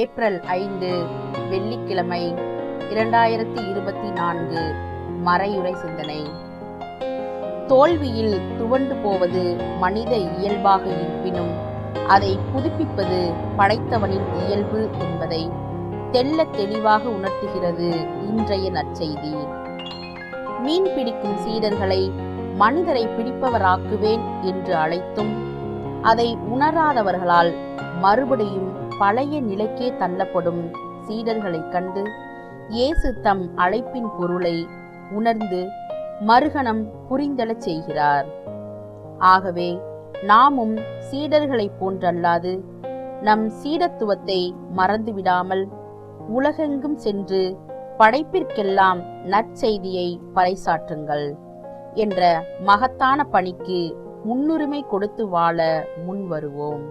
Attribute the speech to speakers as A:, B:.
A: April ஐந்து வெள்ளிக்கிழமை இரண்டாயிரத்தி இருபத்தி நான்கு மறையுறை சிந்தனை. தோல்வியில் துவண்டு போவது மனித இயல்பாக இருப்பினும் அதை புதுப்பிப்பது படைத்தவனின் இயல்பு என்பதை தெல்ல தெளிவாக உணர்த்துகிறது இன்றைய நற்செய்தி. மீன் பிடிக்கும் சீடர்களை மனிதரை பிடிப்பவராக்குவேன் என்று அழைத்தும் அதை உணராதவர்களால் மறுபடியும் பழைய நிலைக்கே தள்ளப்படும் சீடர்களைக் கண்டு இயேசு தம் அழைப்பின் பொருளை உணர்ந்து மறுகணம் புரிந்தளச் செய்கிறார். ஆகவே நாமும் சீடர்களைப் போன்றல்லாது நம் சீடத்துவத்தை மறந்துவிடாமல் உலகெங்கும் சென்று படைப்பிற்கெல்லாம் நற்செய்தியை பறைசாற்றுங்கள் என்ற மகத்தான பணிக்கு முன்னுரிமை கொடுத்து வாழ முன்வருவோம்.